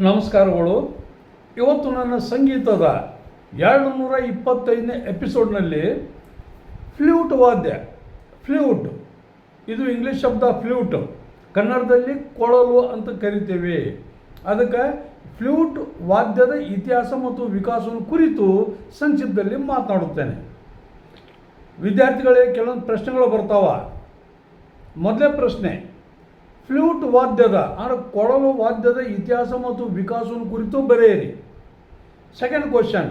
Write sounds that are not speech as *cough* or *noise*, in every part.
ನಮಸ್ಕಾರಗಳು. ಇವತ್ತು ನನ್ನ ಸಂಗೀತದ ಎರಡು ನೂರ ಇಪ್ಪತ್ತೈದನೇ ಎಪಿಸೋಡ್ನಲ್ಲಿ ಫ್ಲ್ಯೂಟ್ ವಾದ್ಯ. ಫ್ಲ್ಯೂಟ್ ಇದು ಇಂಗ್ಲೀಷ್ ಶಬ್ದ ಫ್ಲ್ಯೂಟ್ ಕನ್ನಡದಲ್ಲಿ ಕೊಳಲು ಅಂತ ಕರಿತೀವಿ. ಅದಕ್ಕೆ ಫ್ಲ್ಯೂಟ್ ವಾದ್ಯದ ಇತಿಹಾಸ ಮತ್ತು ವಿಕಾಸವನ್ನು ಕುರಿತು ಸಂಕ್ಷಿಪ್ತದಲ್ಲಿ ಮಾತನಾಡುತ್ತೇನೆ. ವಿದ್ಯಾರ್ಥಿಗಳಿಗೆ ಕೆಲವೊಂದು ಪ್ರಶ್ನೆಗಳು ಬರ್ತಾವ. ಮೊದಲೇ ಪ್ರಶ್ನೆ. ಫ್ಲೂಟ್ ವಾದ್ಯದ, ಅಂದರೆ ಕೊಳಲು ವಾದ್ಯದ ಇತಿಹಾಸ ಮತ್ತು ವಿಕಾಸವನ್ನು ಕುರಿತು ಬರೆಯಿರಿ. ಸೆಕೆಂಡ್ ಕ್ವಶನ್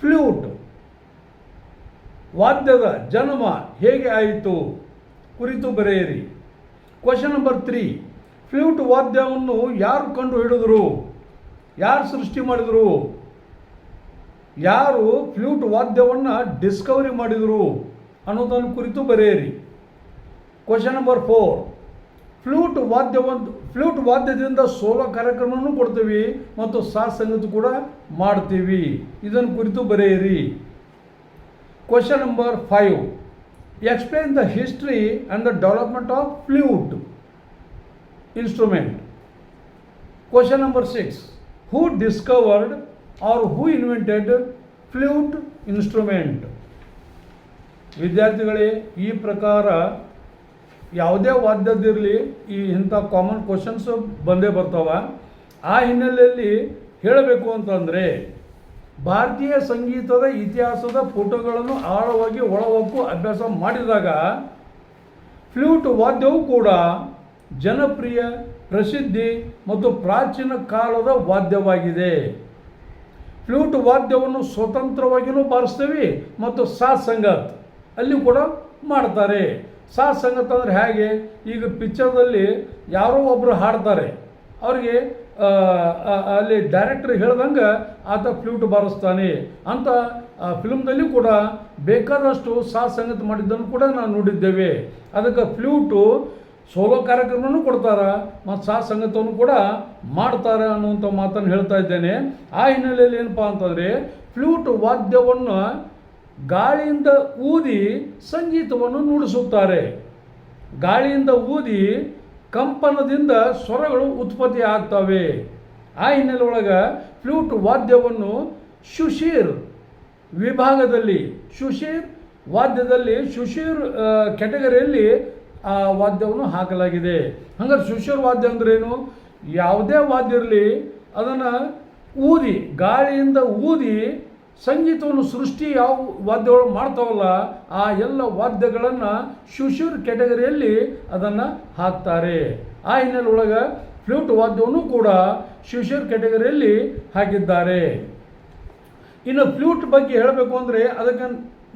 ಫ್ಲೂಟ್ ವಾದ್ಯದ ಜನ್ಮ ಹೇಗೆ ಆಯಿತು ಕುರಿತು ಬರೆಯಿರಿ. ಕ್ವಶನ್ ನಂಬರ್ ತ್ರೀ ಫ್ಲೂಟ್ ವಾದ್ಯವನ್ನು ಯಾರು ಕಂಡು ಹಿಡಿದ್ರು ಯಾರು ಸೃಷ್ಟಿ ಮಾಡಿದರು? ಯಾರು ಫ್ಲೂಟ್ ವಾದ್ಯವನ್ನು ಡಿಸ್ಕವರಿ ಮಾಡಿದರು ಅನ್ನೋದನ್ನು ಕುರಿತು ಬರೆಯಿರಿ. ಕ್ವಶನ್ ನಂಬರ್ ಫೋರ್ ಫ್ಲೂಟ್ ವಾದ್ಯವೊಂದು ಫ್ಲೂಟ್ ವಾದ್ಯದಿಂದ ಸೋಲೋ ಕಾರ್ಯಕ್ರಮವನ್ನು ಕೊಡ್ತೀವಿ ಮತ್ತು ಸಾರ್ ಸಂಗತಿ ಕೂಡ ಮಾಡ್ತೀವಿ. ಇದನ್ನು ಕುರಿತು ಬರೆಯಿರಿ. Question number five explain the history and the development of flute instrument question number six who discovered or who invented flute instrument ವಿದ್ಯಾರ್ಥಿಗಳೇ, ಈ ಪ್ರಕಾರ ಯಾವುದೇ ವಾದ್ಯದಿರಲಿ ಈ ಇಂಥ ಕಾಮನ್ ಕ್ವಶನ್ಸು ಬಂದೇ ಬರ್ತಾವ. ಆ ಹಿನ್ನೆಲೆಯಲ್ಲಿ ಹೇಳಬೇಕು ಅಂತಂದರೆ, ಭಾರತೀಯ ಸಂಗೀತದ ಇತಿಹಾಸದ ಫೋಟೋಗಳನ್ನು ಆಳವಾಗಿ ಒಳಹೊಕ್ಕು ಅಭ್ಯಾಸ ಮಾಡಿದಾಗ ಫ್ಲೂಟ್ ವಾದ್ಯವು ಕೂಡ ಜನಪ್ರಿಯ, ಪ್ರಸಿದ್ಧಿ ಮತ್ತು ಪ್ರಾಚೀನ ಕಾಲದ ವಾದ್ಯವಾಗಿದೆ. ಫ್ಲೂಟ್ ವಾದ್ಯವನ್ನು ಸ್ವತಂತ್ರವಾಗಿಯೂ ಬಾರಿಸ್ತೀವಿ ಮತ್ತು ಸಾತ್ ಸಂಗತ್ ಅಲ್ಲಿ ಕೂಡ ಮಾಡ್ತಾರೆ. ಸಾಥ್ ಸಂಗತ ಅಂದರೆ ಹೇಗೆ? ಈಗ ಪಿಕ್ಚರ್ದಲ್ಲಿ ಯಾರೋ ಒಬ್ಬರು ಹಾಡ್ತಾರೆ. ಅವ್ರಿಗೆ ಅಲ್ಲಿ ಡೈರೆಕ್ಟ್ರ್ ಹೇಳ್ದಂಗೆ ಆತ ಫ್ಲೂಟ್ ಬಾರಿಸ್ತಾನೆ ಅಂತ ಫಿಲ್ಮ್ದಲ್ಲಿ ಕೂಡ ಬೇಕಾದಷ್ಟು ಸಾ ಸಂಗತ ಮಾಡಿದ್ದನ್ನು ಕೂಡ ನಾವು ನೋಡಿದ್ದೇವೆ. ಅದಕ್ಕೆ ಫ್ಲೂಟು ಸೋಲೋ ಕಾರ್ಯಕ್ರಮನೂ ಕೊಡ್ತಾರೆ, ಮತ್ತು ಸಾ ಸಂಗತವನ್ನು ಕೂಡ ಮಾಡ್ತಾರೆ ಅನ್ನುವಂಥ ಮಾತನ್ನು ಹೇಳ್ತಾ ಇದ್ದೇನೆ. ಆ ಹಿನ್ನೆಲೆಯಲ್ಲಿ ಏನಪ್ಪ ಅಂತಂದರೆ ಫ್ಲೂಟ್ ವಾದ್ಯವನ್ನು ಗಾಳಿಯಿಂದ ಊದಿ ಸಂಗೀತವನ್ನು ನುಡಿಸುತ್ತಾರೆ. ಗಾಳಿಯಿಂದ ಊದಿ ಕಂಪನದಿಂದ ಸ್ವರಗಳು ಉತ್ಪತ್ತಿ ಆಗ್ತವೆ. ಆ ಹಿನ್ನೆಲೆ ಒಳಗೆ ಫ್ಲೂಟ್ ವಾದ್ಯವನ್ನು ಶುಶೀರ್ ವಿಭಾಗದಲ್ಲಿ, ಶುಶೀರ್ ವಾದ್ಯದಲ್ಲಿ, ಶುಶೀರ್ ಕೆಟಗರಿಯಲ್ಲಿ ಆ ವಾದ್ಯವನ್ನು ಹಾಕಲಾಗಿದೆ. ಹಂಗಾರೆ ಶುಶೀರ್ ವಾದ್ಯ ಅಂದ್ರೇನು? ಯಾವುದೇ ವಾದ್ಯ ಇರಲಿ, ಅದನ್ನು ಊದಿ, ಗಾಳಿಯಿಂದ ಊದಿ ಸಂಗೀತವನ್ನು ಸೃಷ್ಟಿ ಯಾವ ವಾದ್ಯಗಳು ಮಾಡ್ತಾವಲ್ಲ, ಆ ಎಲ್ಲ ವಾದ್ಯಗಳನ್ನು ಶುಶೂರ್ ಕ್ಯಾಟಗರಿಯಲ್ಲಿ ಅದನ್ನು ಹಾಕ್ತಾರೆ. ಆ ಹಿನ್ನೆಲೆ ಒಳಗೆ ಫ್ಲೂಟ್ ವಾದ್ಯವನ್ನು ಕೂಡ ಶುಶೂರ್ ಕ್ಯಾಟಗರಿಯಲ್ಲಿ ಹಾಕಿದ್ದಾರೆ. ಇನ್ನು ಫ್ಲೂಟ್ ಬಗ್ಗೆ ಹೇಳಬೇಕು ಅಂದರೆ ಅದಕ್ಕೆ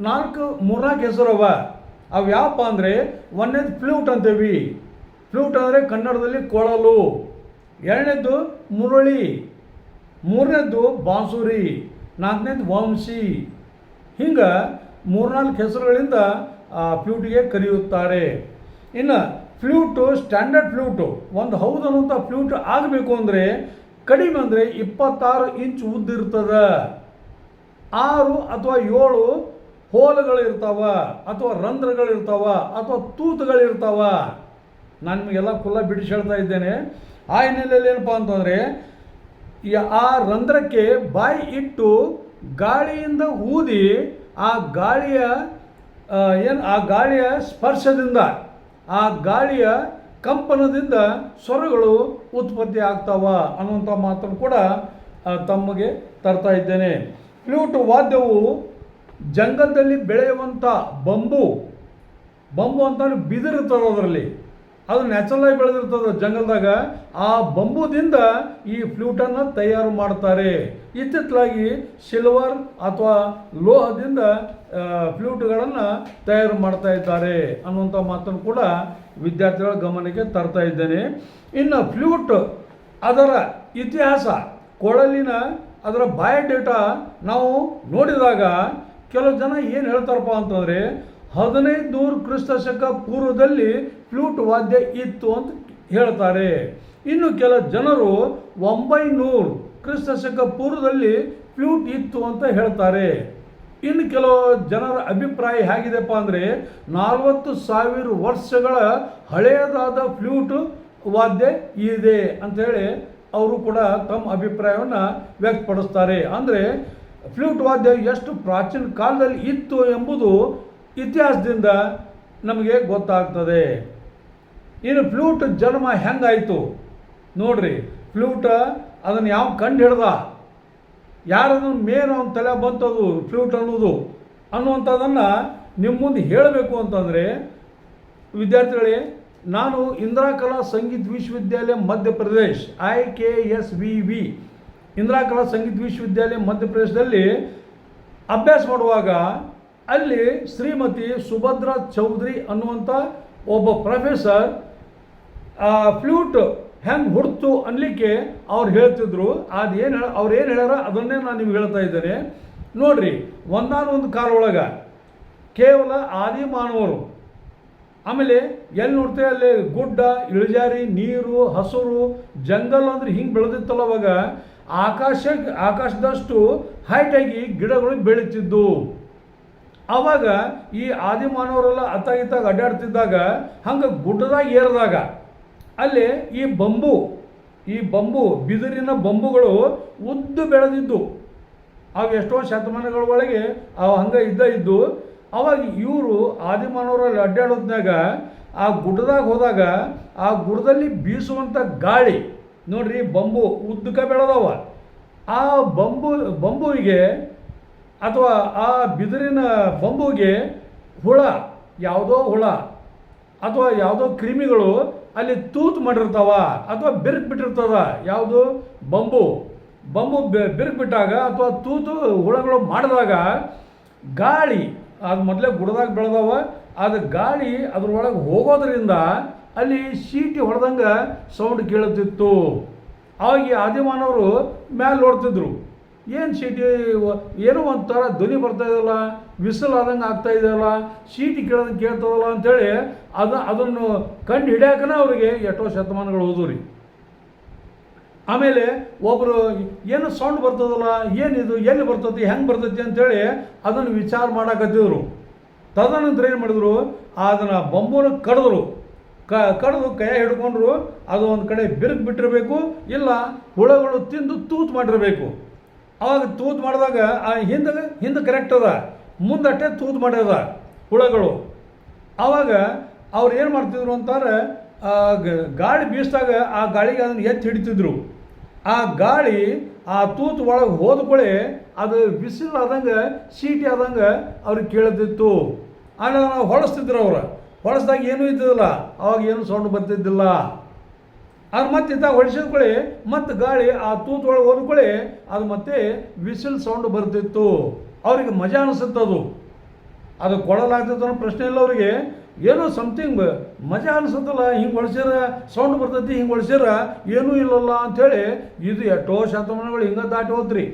ನಾಲ್ಕು ಮೂರ್ನಾಲ್ಕು ಹೆಸರವ. ಅವು ಯಾವಪ್ಪ ಅಂದರೆ ಒಂದನೇದು ಫ್ಲೂಟ್ ಅಂತೇವಿ. ಫ್ಲೂಟ್ ಅಂದರೆ ಕನ್ನಡದಲ್ಲಿ ಕೊಳಲು. ಎರಡನೇದು ಮುರಳಿ. ಮೂರನೇದು ಬಾಂಸುರಿ. ನಾಲ್ಕನೇದು ವಂಶಿ. ಹಿಂಗೆ ಮೂರ್ನಾಲ್ಕು ಹೆಸರುಗಳಿಂದ, ಆ ಫ್ಲೂಟಿಗೆ ಕರೆಯುತ್ತಾರೆ. ಇನ್ನು ಫ್ಲೂಟು, ಸ್ಟ್ಯಾಂಡರ್ಡ್ ಫ್ಲೂಟು, ಒಂದು ಹೌದು ಅನ್ನುವಂಥ ಫ್ಲೂಟ್ ಆಗಬೇಕು ಅಂದರೆ, ಕಡಿಮೆ ಅಂದರೆ ಇಪ್ಪತ್ತಾರು ಇಂಚ್ ಉದ್ದಿರ್ತದೆ ಆರು ಅಥವಾ ಏಳು ಹೋಲಗಳಿರ್ತಾವ, ಅಥವಾ ರಂಧ್ರಗಳಿರ್ತಾವ, ಅಥವಾ ತೂತುಗಳಿರ್ತಾವ. ನಾನು ನಿಮಗೆಲ್ಲ ಕುಲ್ಲ ಬಿಡಿಸಿ ಹೇಳ್ತಾ ಇದ್ದೇನೆ. ಆ ಹಿನ್ನೆಲೆಯಲ್ಲಿ ಏನಪ್ಪ ಅಂತಂದರೆ ಆ ರಂಧ್ರಕ್ಕೆ ಬಾಯಿ ಇಟ್ಟು ಗಾಳಿಯಿಂದ ಊದಿ ಆ ಗಾಳಿಯ ಏನು, ಆ ಗಾಳಿಯ ಸ್ಪರ್ಶದಿಂದ, ಆ ಗಾಳಿಯ ಕಂಪನದಿಂದ ಸ್ವರಗಳು ಉತ್ಪತ್ತಿ ಆಗ್ತಾವ ಅನ್ನುವಂಥ ಮಾತನ್ನು ಕೂಡ ತಮಗೆ ತರ್ತಾ ಇದ್ದೇನೆ. ಫ್ಲೂಟ್ ವಾದ್ಯವು ಜಂಗಲದಲ್ಲಿ ಬೆಳೆಯುವಂಥ ಬಂಬು ಬಂಬು ಅಂತಂದ್ರೆ ಬಿದಿರು ಅದರಲ್ಲಿ ಅದು ನ್ಯಾಚುರಲ್ ಆಗಿ ಬೆಳೆದಿರ್ತದೆ ಜಂಗಲ್ದಾಗ. ಆ ಬಂಬುದಿಂದ ಈ ಫ್ಲೂಟನ್ನು ತಯಾರು ಮಾಡ್ತಾರೆ. ಇತ್ತಿತ್ತಲಾಗಿ ಸಿಲ್ವರ್ ಅಥವಾ ಲೋಹದಿಂದ ಫ್ಲೂಟ್ಗಳನ್ನು ತಯಾರು ಮಾಡ್ತಾ ಇದ್ದಾರೆ ಅನ್ನುವಂಥ ಮಾತನ್ನು ಕೂಡ ವಿದ್ಯಾರ್ಥಿಗಳ ಗಮನಕ್ಕೆ ತರ್ತಾ ಇದ್ದೇನೆ. ಇನ್ನು ಫ್ಲೂಟ್ ಅದರ ಇತಿಹಾಸ, ಕೊಳಲಿನ ಅದರ ಬಯೋಡೇಟಾ ನಾವು ನೋಡಿದಾಗ ಕೆಲವು ಜನ ಏನು ಹೇಳ್ತಾರಪ್ಪ ಅಂತಂದರೆ, ಹದಿನೈದು ನೂರು ಕ್ರಿಸ್ತ ಶಕ ಪೂರ್ವದಲ್ಲಿ ಫ್ಲೂಟ್ ವಾದ್ಯ ಇತ್ತು ಅಂತ ಹೇಳ್ತಾರೆ. ಇನ್ನು ಕೆಲ ಜನರು ಒಂಬೈನೂರು ಕ್ರಿಸ್ತ ಶಕ ಪೂರ್ವದಲ್ಲಿ ಫ್ಲೂಟ್ ಇತ್ತು ಅಂತ ಹೇಳ್ತಾರೆ. ಇನ್ನು ಕೆಲವು ಜನರ ಅಭಿಪ್ರಾಯ ಹೇಗಿದೆಪ್ಪ ಅಂದರೆ, ನಲವತ್ತು ಸಾವಿರ ವರ್ಷಗಳ ಹಳೆಯದಾದ ಫ್ಲೂಟ್ ವಾದ್ಯ ಇದೆ ಅಂಥೇಳಿ ಅವರು ಕೂಡ ತಮ್ಮ ಅಭಿಪ್ರಾಯವನ್ನು ವ್ಯಕ್ತಪಡಿಸ್ತಾರೆ. ಅಂದರೆ, ಫ್ಲೂಟ್ ವಾದ್ಯ ಎಷ್ಟು ಪ್ರಾಚೀನ ಕಾಲದಲ್ಲಿ ಇತ್ತು ಎಂಬುದು ಇತಿಹಾಸದಿಂದ ನಮಗೆ ಗೊತ್ತಾಗ್ತದೆ. ಇನ್ನು ಫ್ಲೂಟ್ ಜನ್ಮ ಹೆಂಗಾಯಿತು? ನೋಡ್ರಿ, ಫ್ಲೂಟ್ ಅದನ್ನು ಯಾವ ಕಂಡು ಹಿಡ್ದ? ಯಾರನ್ನು ಮೇನ್ ಅವನ ತಲೆ ಬಂತದು ಫ್ಲೂಟ್ ಅನ್ನೋದು? ಅನ್ನುವಂಥದ್ದನ್ನು ನಿಮ್ಮ ಮುಂದೆ ಹೇಳಬೇಕು ಅಂತಂದರೆ, ವಿದ್ಯಾರ್ಥಿಗಳೇ, ನಾನು Indira Kala Sangeet Vishwavidyalaya Madhya Pradesh I K S V V. Indira Kala Sangeet Vishwavidyalaya ಮಧ್ಯಪ್ರದೇಶದಲ್ಲಿ ಅಭ್ಯಾಸ ಮಾಡುವಾಗ ಅಲ್ಲಿ ಶ್ರೀಮತಿ ಸುಭದ್ರಾ ಚೌಧರಿ ಅನ್ನುವಂಥ ಒಬ್ಬ ಪ್ರೊಫೆಸರ್ ಫ್ಲೂಟ್ ಹೆಂಗೆ ಹುಡ್ತು ಅನ್ಲಿಕ್ಕೆ ಅವ್ರು ಹೇಳ್ತಿದ್ರು. ಅದು ಏನು ಹೇಳ, ಅವ್ರು ಏನು ಹೇಳ್ಯಾರ ಅದನ್ನೇ ನಾನು ನಿಮ್ಗೆ ಹೇಳ್ತಾ ಇದ್ದೇನೆ. ನೋಡ್ರಿ ಒಂದಾನೊಂದು ಕಾಲ ಒಳಗೆ ಕೇವಲ ಆದಿ ಮಾನವರು ಆಮೇಲೆ ಎಲ್ಲಿ ನೋಡ್ತೇವೆ ಅಲ್ಲಿ ಗುಡ್ಡ, ಇಳಿಜಾರಿ, ನೀರು, ಹಸುರು, ಜಂಗಲ್ ಅಂದ್ರೆ ಹಿಂಗೆ ಬೆಳೆದಿತ್ತಲ್ಲ ಅವಾಗ, ಆಕಾಶ, ಆಕಾಶದಷ್ಟು ಹೈಟಾಗಿ ಗಿಡಗಳು ಬೆಳೀತಿದ್ದು ಆವಾಗ ಈ ಆದಿ ಮಾನವರೆಲ್ಲ ಅತ್ತಾಗಿತ್ತಾಗ ಅಡ್ಡಾಡ್ತಿದ್ದಾಗ, ಹಂಗೆ ಗುಡ್ಡದಾಗ ಏರಿದಾಗ ಅಲ್ಲಿ ಈ ಬಂಬು ಈ ಬಂಬು, ಬಿದಿರಿನ ಬಂಬುಗಳು ಉದ್ದು ಬೆಳೆದಿದ್ದು. ಅವು ಎಷ್ಟೋ ಶತಮಾನಗಳ ಒಳಗೆ ಅವು ಹಂಗೆ ಇದ್ದ ಇದ್ದು, ಅವಾಗ ಇವರು ಆದಿಮಾನವರಲ್ಲಿ ಅಡ್ಡಾಡೋದ್ನಾಗ ಆ ಗುಡ್ಡದಾಗ ಹೋದಾಗ ಆ ಗುಡ್ಡದಲ್ಲಿ ಬೀಸುವಂಥ ಗಾಳಿ, ನೋಡ್ರಿ ಬಂಬು ಉದ್ದಕ ಬೆಳೆದವ. ಆ ಬಂಬು, ಬಂಬುವಿಗೆ ಅಥವಾ ಆ ಬಿದಿರಿನ ಬಂಬುವಿಗೆ ಹುಳ, ಯಾವುದೋ ಹುಳ ಅಥವಾ ಯಾವುದೋ ಕ್ರಿಮಿಗಳು ಅಲ್ಲಿ ತೂತು ಮಾಡಿರ್ತಾವ ಅಥವಾ ಬಿರುಕು ಬಿಟ್ಟಿರ್ತದ? ಯಾವುದು? ಬಂಬು. ಬಂಬು ಬಿರುಕು ಬಿಟ್ಟಾಗ ಅಥವಾ ತೂತು ಹುಳಗಳು ಮಾಡಿದಾಗ ಗಾಳಿ, ಅದು ಮೊದಲೇ ಗುಡದಾಗ ಬೆಳೆದವ, ಅದು ಗಾಳಿ ಅದ್ರೊಳಗೆ ಹೋಗೋದ್ರಿಂದ ಅಲ್ಲಿ ಸೀಟಿ ಹೊಡೆದಂಗೆ ಸೌಂಡ್ ಕೇಳುತ್ತಿತ್ತು. ಅವಾಗ ಈ ಆದಿಮಾನವರು ಮ್ಯಾಲೆ ನೋಡ್ತಿದ್ರು ಏನು ಸೀಟಿ ಏನೋ ಒಂಥರ ಧ್ವನಿ ಬರ್ತಾ ಇದೆಯಲ್ಲ ವಿಸಲ್ ಆದಂಗೆ ಆಗ್ತಾ ಇದೆಯಲ್ಲ ಸೀಟಿ ಕೇಳೋದಂಗೆ ಕೇಳ್ತದಲ್ಲ ಅಂಥೇಳಿ ಅದು, ಅದನ್ನು ಕಂಡು ಹಿಡಿಯಾಕನ ಅವರಿಗೆ ಎಷ್ಟೋ ಶತಮಾನಗಳು ಹೋದವು ರೀ ಆಮೇಲೆ ಒಬ್ಬರು ಏನು ಸೌಂಡ್ ಬರ್ತದಲ್ಲ, ಏನಿದು, ಎಲ್ಲಿ ಬರ್ತೈತಿ, ಹೆಂಗೆ ಬರ್ತೈತಿ ಅಂಥೇಳಿ ಅದನ್ನು ವಿಚಾರ ಮಾಡಾಕತ್ತಿದ್ರು. ತದನಂತರ ಏನು ಮಾಡಿದ್ರು, ಅದನ್ನು ಬಂಬೂನ ಕಡಿದ್ರು. ಕ, ಕಡಿದು ಕೈ ಹಿಡ್ಕೊಂಡ್ರು, ಅದು ಒಂದು ಕಡೆ ಬಿರುಕು ಬಿಟ್ಟಿರಬೇಕು, ಇಲ್ಲ ಹುಳಗಳು ತಿಂದು ತೂತು ಮಾಡಿರಬೇಕು. ಅವಾಗ ತೂತು ಮಾಡಿದಾಗ ಆ ಹಿಂದೆ ಹಿಂದೆ ಕರೆಕ್ಟ್ ಅದ. ಮುಂದಟ್ಟೆ ತೂತು ಮಾಡ್ಯದ ಹುಳಗಳು. ಆವಾಗ ಅವ್ರು ಏನು ಮಾಡ್ತಿದ್ರು ಅಂತಾರೆ ಗಾಳಿ ಬೀಸಿದಾಗ ಆ ಗಾಳಿಗೆ ಅದನ್ನು ಎತ್ತಿ ಹಿಡಿತಿದ್ರು. ಆ ಗಾಳಿ ಆ ತೂತು ಒಳಗೆ ಹೋದ್ಕೊಳ್ಳಿ ಅದು ಬಿಸಿಲು ಆದಂಗೆ, ಸೀಟಿ ಆದಂಗೆ ಅವ್ರಿಗೆ ಕೇಳದಿತ್ತು ಆಮೇಲೆ ನಾವು ಹೊಳಸ್ತಿದ್ರು ಅವ್ರು. ಹೊಳಸ್ದಾಗ ಏನೂ ಇದ್ದಿದ್ದಿಲ್ಲ. ಅವಾಗ ಏನು ಸೌಂಡ್ ಬರ್ತಿದ್ದಿಲ್ಲ. ಅದು ಮತ್ತೆ ಇದ್ದಾಗ ಹೊಡಿಸಿದ್ಕೊಳ್ಳಿ ಮತ್ತೆ ಗಾಳಿ ಆ ತೂತು ಒಳಗೆ ಹೋದ್ಕೊಳ್ಳಿ ಅದು ಮತ್ತೆ ವಿಸಿಲ್ ಸೌಂಡ್ ಬರ್ತಿತ್ತು. ಅವ್ರಿಗೆ ಮಜಾ ಅನಿಸುತ್ತದು ಅದು. ಕೊಡಲಾಗ್ತಿತ್ತು ಅನ್ನೋ ಪ್ರಶ್ನೆ ಇಲ್ಲ ಅವರಿಗೆ. ಏನೋ ಸಮಥಿಂಗ್ ಮಜಾ ಅನಿಸುತ್ತಲ್ಲ, ಹಿಂಗೆ ಹೊಳ್ಸಿರ ಸೌಂಡ್ ಬರ್ತೈತಿ, ಹಿಂಗೆ ಹೊಳ್ಸಿರ ಏನೂ ಇಲ್ಲಲ್ಲ ಅಂಥೇಳಿ ಇದು ಎಷ್ಟೋ ಶತಮಾನಗಳು ಹಿಂಗೆ ದಾಟಿ ಹೋತ್ರಿ.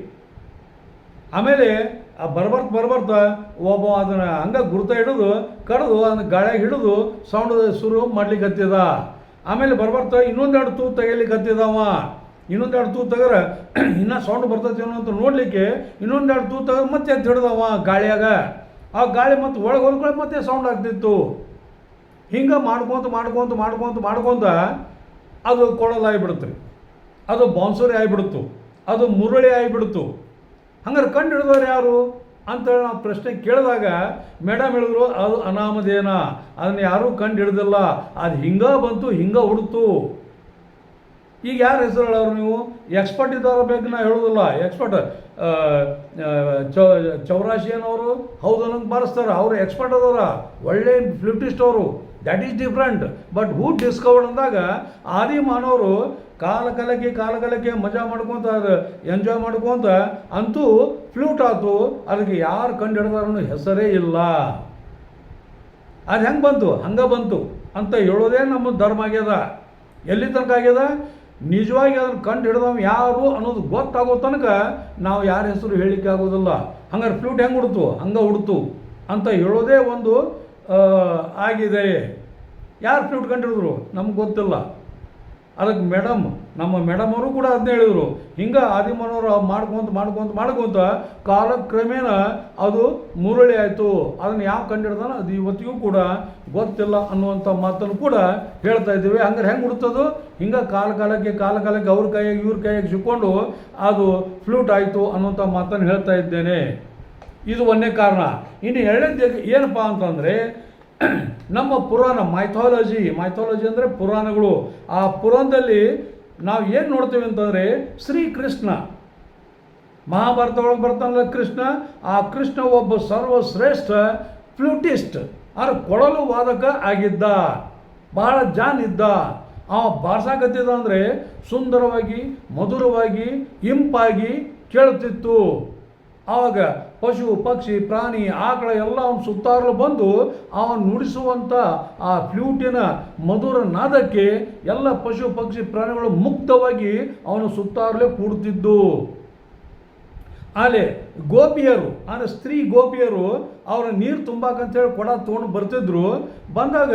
ಆಮೇಲೆ ಆ ಬರ್ಬರ್ತ ಬರ್ಬರ್ತ ಒಬ್ಬ ಅದನ್ನು ಹಂಗೆ ಗುರುತ ಹಿಡಿದು ಕಡ್ದು ಅದನ್ನ ಗಾಳಿಯಾಗಿ ಹಿಡಿದು ಸೌಂಡ್ ಶುರು ಮಾಡ್ಲಿಕ್ಕೆ ಹತ್ತಿದ ಆಮೇಲೆ ಬರ್ಬರ್ತಾ, ಇನ್ನೊಂದೆರಡು ತೂ ತೆಗಿಲಿಕ್ಕೆ ಹತ್ತಿದವ. ಇನ್ನೊಂದೆರಡು ತೂ ತೆಗರ *clears throat* ಇನ್ನೂ ಸೌಂಡ್ ಬರ್ತೈತಿ ಏನೋ ಅಂತ ನೋಡಲಿಕ್ಕೆ ಇನ್ನೊಂದೆರಡು ತೂ ತೆಗೆದು ಮತ್ತೆ ಎದ್ದು ಹಿಡ್ದವ ಗಾಳಿಯಾಗ. ಆ ಗಾಳಿ ಮತ್ತೆ ಒಳಗೆ ಹೊಲ್ಕೊಳ್ಳಿ ಮತ್ತೆ ಸೌಂಡ್ ಆಗ್ತಿತ್ತು. ಹಿಂಗೆ ಮಾಡ್ಕೊಂತ ಮಾಡ್ಕೊಂತ ಮಾಡ್ಕೊಂತ ಮಾಡ್ಕೊಂತ ಅದು ಕೊಡಲಾಗಿಬಿಡುತ್ತೆ ಅದು ಬೌನ್ಸರಿ ಆಗಿಬಿಡ್ತು ಅದು ಮುರುಳಿ ಆಗಿಬಿಡ್ತು ಹಂಗಾರೆ ಕಂಡು ಹಿಡಿದವ್ರು ಯಾರು? ಅಂತೇಳಿ ನಾವು ಪ್ರಶ್ನೆ ಕೇಳಿದಾಗ ಮೇಡಮ್ ಹೇಳಿದ್ರು, ಅದು ಅನಾಮಧೇನ. ಅದನ್ನು ಯಾರೂ ಕಂಡು ಹಿಡ್ದಿಲ್ಲ ಅದು ಹಿಂಗೆ ಬಂತು, ಹಿಂಗೆ ಹುಡ್ತು. ಈಗ ಯಾರು ಹೆಸರು ಹೇಳೋರು ನೀವು? ಎಕ್ಸ್ಪರ್ಟ್ ಇದ್ದಾರ ಬೇಕು ನಾ ಹೇಳೋದಿಲ್ಲ. ಎಕ್ಸ್ಪರ್ಟ್ ಚೌರಾಶಿಯನವರು ಹೌದು ಅನ್ನೋದು ಬಾರಿಸ್ತಾರೆ. ಅವರು ಎಕ್ಸ್ಪರ್ಟ್ ಅದಾರ ಒಳ್ಳೆ ಫ್ಲಿಪ್ಟಿಸ್ಟ್ ಅವರು. That is different but who discovered ಅಂದಾಗ ಆದಿ ಮಾನವರು ಕಾಲ ಕಾಲಕ್ಕೆ ಕಾಲ ಕಾಲಕ್ಕೆ ಮಜಾ ಮಾಡ್ಕೊತ ಅದು ಎಂಜಾಯ್ ಮಾಡ್ಕೊತ ಅಂತೂ ಫ್ಲೂಟ್ ಆಯ್ತು ಅದಕ್ಕೆ ಯಾರು ಕಂಡು ಹಿಡ್ದಾರನ್ನೋ ಹೆಸರೇ ಇಲ್ಲ. ಅದು ಹೆಂಗೆ ಬಂತು? ಹಂಗೆ ಬಂತು ಅಂತ ಹೇಳೋದೇ ನಮ್ಮ ಧರ್ಮ ಆಗ್ಯದ. ಎಲ್ಲಿ ತನಕ ಆಗ್ಯದ? ನಿಜವಾಗಿ ಅದನ್ನು ಕಂಡು ಹಿಡ್ದವ್ ಯಾರು ಅನ್ನೋದು ಗೊತ್ತಾಗೋ ತನಕ ನಾವು ಯಾರ ಹೆಸರು ಹೇಳಲಿಕ್ಕೆ ಆಗೋದಿಲ್ಲ. ಹಂಗಾರೆ ಫ್ಲೂಟ್ ಹೆಂಗೆ ಹುಡ್ತು ಹಂಗೆ ಹುಡ್ತು ಅಂತ ಹೇಳೋದೇ ಒಂದು ಆಗಿದೆ. ಯಾರು ಫ್ಲೂಟ್ ಕಂಡು ಹಿಡಿದ್ರು ನಮ್ಗೆ ಗೊತ್ತಿಲ್ಲ. ಅದಕ್ಕೆ ಮೇಡಮ್ ನಮ್ಮ ಮೇಡಮವರು ಕೂಡ ಅದನ್ನ ಹೇಳಿದರು. ಹಿಂಗೆ ಆದಿಮನವರು ಮಾಡ್ಕೊಂತ ಮಾಡ್ಕೊಂತ ಮಾಡ್ಕೊಂತ ಕಾಲಕ್ರಮೇಣ ಅದು ಮುರಳಿ ಆಯಿತು. ಅದನ್ನು ಯಾವ ಕಂಡಿಡ್ದಾನ ಅದು ಇವತ್ತಿಗೂ ಕೂಡ ಗೊತ್ತಿಲ್ಲ ಅನ್ನುವಂಥ ಮಾತನ್ನು ಕೂಡ ಹೇಳ್ತಾ ಇದ್ದೀವಿ. ಹಂಗಾರೆ ಹೆಂಗೆ ಹುಡ್ತದು? ಹಿಂಗೆ ಕಾಲ ಕಾಲಕ್ಕೆ ಕಾಲ ಕಾಲಕ್ಕೆ ಅವ್ರ ಕೈಯಾಗಿ, ಇವ್ರ ಕೈಯಾಗಿ ಸಿಕ್ಕೊಂಡು ಅದು ಫ್ಲೂಟ್ ಆಯಿತು ಅನ್ನುವಂಥ ಮಾತನ್ನು ಹೇಳ್ತಾ ಇದ್ದೇನೆ. ಇದು ಒಂದೇ ಕಾರಣ. ಇನ್ನು ಎರಡನೇದು ಏನಪ್ಪ ಅಂತಂದರೆ, ನಮ್ಮ ಪುರಾಣ ಮೈಥಾಲಜಿ ಮೈಥಾಲಜಿ ಅಂದರೆ ಪುರಾಣಗಳು. ಆ ಪುರಾಣದಲ್ಲಿ ನಾವು ಏನು ನೋಡ್ತೀವಿ ಅಂತಂದರೆ ಶ್ರೀಕೃಷ್ಣ ಮಹಾಭಾರತ ಒಳಗೆ ಬರ್ತಾನಲ್ಲ ಕೃಷ್ಣ, ಆ ಕೃಷ್ಣ ಒಬ್ಬ ಸರ್ವಶ್ರೇಷ್ಠ ಫ್ಲೂಟಿಸ್ಟ್. ಆದ್ರೆ ಕೊಳಲು ವಾದಕ ಆಗಿದ್ದ. ಬಹಳ ಜಾನ್ ಇದ್ದ. ಆ ಬಾರ್ಸಾಕತ್ತಿದ್ದ ಅಂದರೆ ಸುಂದರವಾಗಿ, ಮಧುರವಾಗಿ, ಇಂಪಾಗಿ ಕೇಳುತ್ತಿತ್ತು ಆವಾಗ ಪಶು, ಪಕ್ಷಿ, ಪ್ರಾಣಿ, ಆಕಳ ಎಲ್ಲ ಅವನ ಸುತ್ತಾರಲು ಬಂದು ಅವನು ನುಡಿಸುವಂಥ ಆ ಫ್ಲೂಟಿನ ಮಧುರ ನಾದಕ್ಕೆ ಎಲ್ಲ ಪಶು, ಪಕ್ಷಿ, ಪ್ರಾಣಿಗಳು ಮುಕ್ತವಾಗಿ ಅವನು ಸುತ್ತಾರಲೇ ಕೂಡ್ತಿದ್ದು. ಆಲೆ ಗೋಪಿಯರು ಅಂದರೆ ಸ್ತ್ರೀ ಗೋಪಿಯರು ಅವರ ನೀರು ತುಂಬಾಕಂತೇಳಿ ಕೊಡ ತೊಗೊಂಡು ಬರ್ತಿದ್ರು. ಬಂದಾಗ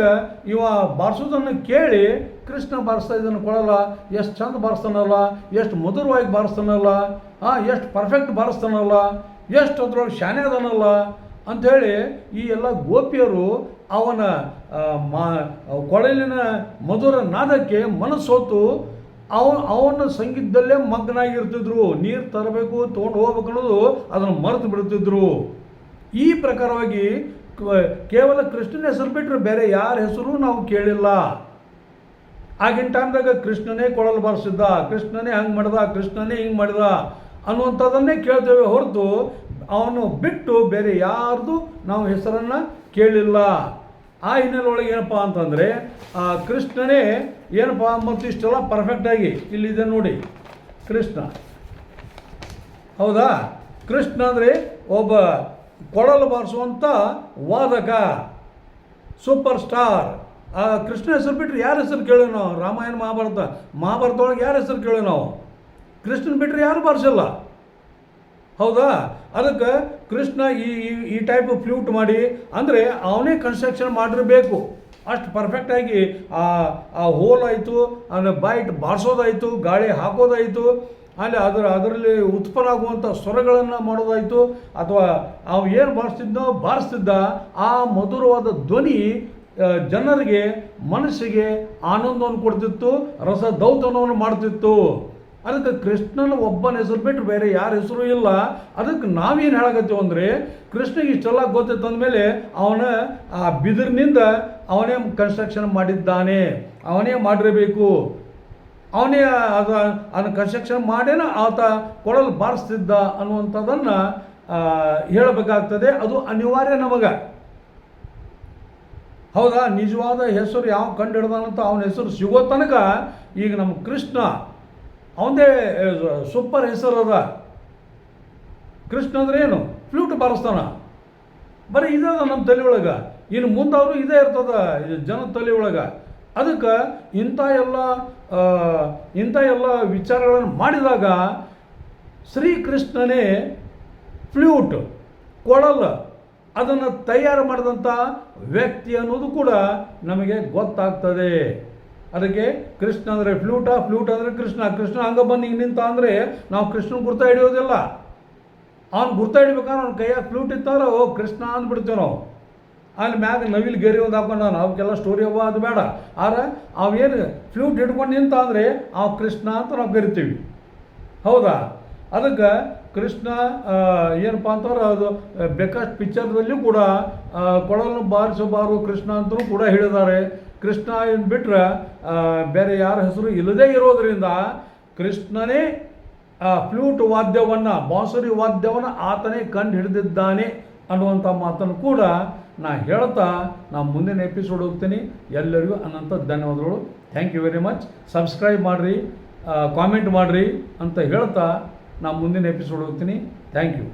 ಇವ ಬಾರಿಸೋದನ್ನು ಕೇಳಿ ಕೃಷ್ಣ ಬಾರಿಸ್ತಾ ಇದನ್ನು ಕೊಡಲ್ಲ, ಎಷ್ಟು ಚಂದ ಬಾರಿಸ್ತಾನಲ್ಲ, ಎಷ್ಟು ಮಧುರವಾಗಿ ಬಾರಿಸ್ತಾನಲ್ಲ ಹಾಂ ಎಷ್ಟು ಪರ್ಫೆಕ್ಟ್ ಬಾರಿಸ್ತಾನಲ್ಲ ಎಷ್ಟು ಅದ್ರೊಳಗೆ ಶಾನೆ ಅದನಲ್ಲ ಅಂಥೇಳಿ ಈ ಎಲ್ಲ ಗೋಪಿಯರು ಅವನ ಮಾ ಕೊಳಲಿನ ಮಧುರ ನಾದಕ್ಕೆ ಮನಸ್ಸೋತು ಅವ, ಅವನ ಸಂಗೀತದಲ್ಲೇ ಮಗ್ನಾಗಿರ್ತಿದ್ರು. ನೀರು ತರಬೇಕು, ತೊಗೊಂಡು ಹೋಗ್ಬೇಕು ಅನ್ನೋದು ಅದನ್ನು ಮರೆತು ಬಿಡ್ತಿದ್ರು. ಈ ಪ್ರಕಾರವಾಗಿ ಕೇವಲ ಕೃಷ್ಣನ ಹೆಸರು ಬಿಟ್ಟರೆ ಬೇರೆ ಯಾರ ಹೆಸರು ನಾವು ಕೇಳಿಲ್ಲ. ಆಗಿನ ಟೈಮ್ದಾಗ ಕೃಷ್ಣನೇ ಕೊಳಲು ಬಾರಿಸಿದ್ದ, ಕೃಷ್ಣನೇ ಹಂಗೆ ಮಾಡ್ದ, ಕೃಷ್ಣನೇ ಹಿಂಗೆ ಮಾಡಿದ. ಅನ್ನುವಂಥದ್ದನ್ನೇ ಕೇಳ್ತೇವೆ ಹೊರತು ಅವನು ಬಿಟ್ಟು ಬೇರೆ ಯಾರ್ದು ನಾವು ಹೆಸರನ್ನು ಕೇಳಿಲ್ಲ. ಆ ಹಿನ್ನೆಲೆಯೊಳಗೆ ಏನಪ್ಪ ಅಂತಂದರೆ, ಆ ಕೃಷ್ಣನೇ ಏನಪ್ಪ ಮತ್ತು ಇಷ್ಟೆಲ್ಲ ಪರ್ಫೆಕ್ಟಾಗಿ ಇಲ್ಲಿದೆ ನೋಡಿ. ಕೃಷ್ಣ. ಹೌದಾ? ಕೃಷ್ಣ ಅಂದರೆ ಒಬ್ಬ ಕೊಡಲು ಬಾರಿಸುವಂಥ ವಾದಕ ಸೂಪರ್ ಸ್ಟಾರ್ ಆ ಕೃಷ್ಣ ಹೆಸರು ಬಿಟ್ಟರೆ ಯಾರ ಹೆಸರು ಕೇಳೋ ನಾವು? ರಾಮಾಯಣ, ಮಹಾಭಾರತ ಮಹಾಭಾರತ ಒಳಗೆ ಯಾರ ಹೆಸರು ಕೇಳೋ ನಾವು? ಕೃಷ್ಣನ್ ಬಿಟ್ಟರೆ ಯಾರು ಬಾರಿಸಲ್ಲ? ಹೌದಾ? ಅದಕ್ಕೆ ಕೃಷ್ಣ ಈ, ಈ- ಟೈಪ್ ಫ್ಲೂಟ್ ಮಾಡಿ, ಅಂದರೆ ಅವನೇ ಕನ್ಸ್ಟ್ರಕ್ಷನ್ ಮಾಡಿರಬೇಕು. ಅಷ್ಟು ಪರ್ಫೆಕ್ಟಾಗಿ ಆ ಆ ಹೋಲ್ ಆಯಿತು, ಆಮೇಲೆ ಬೈಟ್ ಬಾರಿಸೋದಾಯಿತು, ಗಾಳಿ ಹಾಕೋದಾಯಿತು ಅಲ್ಲಿ ಅದರ, ಅದರಲ್ಲಿ ಉತ್ಪನ್ನ ಆಗುವಂಥ ಸ್ವರಗಳನ್ನು ಮಾಡೋದಾಯಿತು. ಅಥವಾ ಅವು ಏನು ಬಾರಿಸ್ತಿದ್ನೋ, ಬಾರಿಸ್ತಿದ್ದ ಆ ಮಧುರವಾದ ಧ್ವನಿ ಜನರಿಗೆ ಮನಸ್ಸಿಗೆ ಆನಂದವನ್ನು ಕೊಡ್ತಿತ್ತು ರಸ ದೌತನವನ್ನು ಮಾಡ್ತಿತ್ತು. ಅದಕ್ಕೆ ಕೃಷ್ಣನ ಒಬ್ಬನ ಹೆಸರು ಬಿಟ್ಟು ಬೇರೆ ಯಾರ ಹೆಸರು ಇಲ್ಲ. ಅದಕ್ಕೆ ನಾವೇನು ಹೇಳಕತ್ತೀವಿ ಅಂದರೆ ಕೃಷ್ಣಗೆ ಇಷ್ಟೆಲ್ಲ ಗೊತ್ತಿತ್ತು ಅಂದಮೇಲೆ ಅವನ ಆ ಬಿದಿರಿನಿಂದ ಅವನೇ ಕನ್ಸ್ಟ್ರಕ್ಷನ್ ಮಾಡಿದ್ದಾನೆ. ಅವನೇ ಮಾಡಿರಬೇಕು. ಅವನೇ ಅದ ಅದನ್ನ ಕನ್ಸ್ಟ್ರಕ್ಷನ್ ಮಾಡೇನ ಆತ ಕೊಡಲು ಬಾರಿಸ್ತಿದ್ದ ಅನ್ನುವಂಥದ್ದನ್ನು ಹೇಳಬೇಕಾಗ್ತದೆ. ಅದು ಅನಿವಾರ್ಯ ನಮಗೆ. ಹೌದಾ? ನಿಜವಾದ ಹೆಸರು ಯಾವ ಕಂಡು ಹಿಡ್ದಾನಂತ ಅವನ ಹೆಸರು ಸಿಗೋ ತನಕ ಈಗ ನಮ್ಮ ಕೃಷ್ಣ ಅವನದೇ ಸೂಪರ್ ಹೆಸರು ಅದ. ಕೃಷ್ಣ ಅಂದ್ರೆ ಏನು? ಫ್ಲೂಟ್ ಬಾರಿಸ್ತಾನ. ಬರೀ ಇದ ನಮ್ಮ ತಲೆ ಒಳಗೆ. ಇನ್ನು ಮುಂದೆ ಅವರು ಇದೇ ಇರ್ತದ ಜನ ತಲೆ ಒಳಗೆ. ಅದಕ್ಕೆ ಇಂಥ ಎಲ್ಲ ಇಂಥ ಎಲ್ಲ ವಿಚಾರಗಳನ್ನು ಮಾಡಿದಾಗ ಶ್ರೀಕೃಷ್ಣನೇ ಫ್ಲೂಟ್ ಕೊಳಲ್ ಅದನ್ನು ತಯಾರು ಮಾಡಿದಂಥ ವ್ಯಕ್ತಿ ಅನ್ನೋದು ಕೂಡ ನಮಗೆ ಗೊತ್ತಾಗ್ತದೆ. ಅದಕ್ಕೆ ಕೃಷ್ಣ ಅಂದರೆ ಫ್ಲೂಟ ಫ್ಲೂಟ್ ಅಂದರೆ ಕೃಷ್ಣ. ಕೃಷ್ಣ ಹಂಗ ಬಂದು ಹಿಂಗೆ ನಿಂತ ಅಂದರೆ ನಾವು ಕೃಷ್ಣನ ಗುರ್ತ ಹಿಡಿಯೋದಿಲ್ಲ. ಅವ್ನು ಗುರ್ತ ಹಿಡಿಬೇಕಾದ್ರೆ ಅವ್ನ ಕೈಯಾಗ ಫ್ಲೂಟ್ ಇತ್ತಾರ ಓ ಕೃಷ್ಣ ಅಂದ್ಬಿಡ್ತೇವೆ ನಾವು. ಅಲ್ಲಿ ಮ್ಯಾಗ ನವಿಲ್ ಗೆರಿ ಒಂದು ಹಾಕೊಂಡು ಅವಕ್ಕೆಲ್ಲ ಸ್ಟೋರಿ ಅವ ಅದು ಬೇಡ. ಆದರೆ ಅವೇನು ಫ್ಲೂಟ್ ಹಿಡ್ಕೊಂಡು ನಿಂತ ಅಂದರೆ ಅವ ಕೃಷ್ಣ ಅಂತ ನಾವು ಕರಿತೀವಿ. ಹೌದಾ? ಅದಕ್ಕೆ ಕೃಷ್ಣ ಆ, ಏನಪ್ಪ ಅಂತಂದ್ರೆ ಅದು ಬೇಕಷ್ಟು ಪಿಕ್ಚರ್ದಲ್ಲಿಯೂ ಕೂಡ ಆ, ಕೊಳಲು ಬಾರಿಸಬಾರು ಕೃಷ್ಣ ಅಂತಲೂ ಕೂಡ ಹೇಳಿದ್ದಾರೆ. ಕೃಷ್ಣ ಏನು ಬಿಟ್ಟರೆ ಬೇರೆ ಯಾರ ಹೆಸರು ಇಲ್ಲದೇ ಇರೋದರಿಂದ ಕೃಷ್ಣನೇ ಫ್ಲೂಟ್ ವಾದ್ಯವನ್ನು, ಬಾಂಸುರಿ ವಾದ್ಯವನ್ನು ಆತನೇ ಕಂಡು ಹಿಡಿದಿದ್ದಾನೆ ಅನ್ನುವಂಥ ಮಾತನ್ನು ಕೂಡ ನಾ ಹೇಳ್ತಾ ನಾ ಮುಂದಿನ ಎಪಿಸೋಡ್ ಹೋಗ್ತೀನಿ. ಎಲ್ಲರಿಗೂ ಅನಂತ ಧನ್ಯವಾದಗಳು. Thank you very much subscribe ಮಾಡಿರಿ ಕಾಮೆಂಟ್ ಮಾಡಿರಿ ಅಂತ ಹೇಳ್ತಾ ನಾ ಮುಂದಿನ ಎಪಿಸೋಡ್ ಹೋಗ್ತೀನಿ. Thank you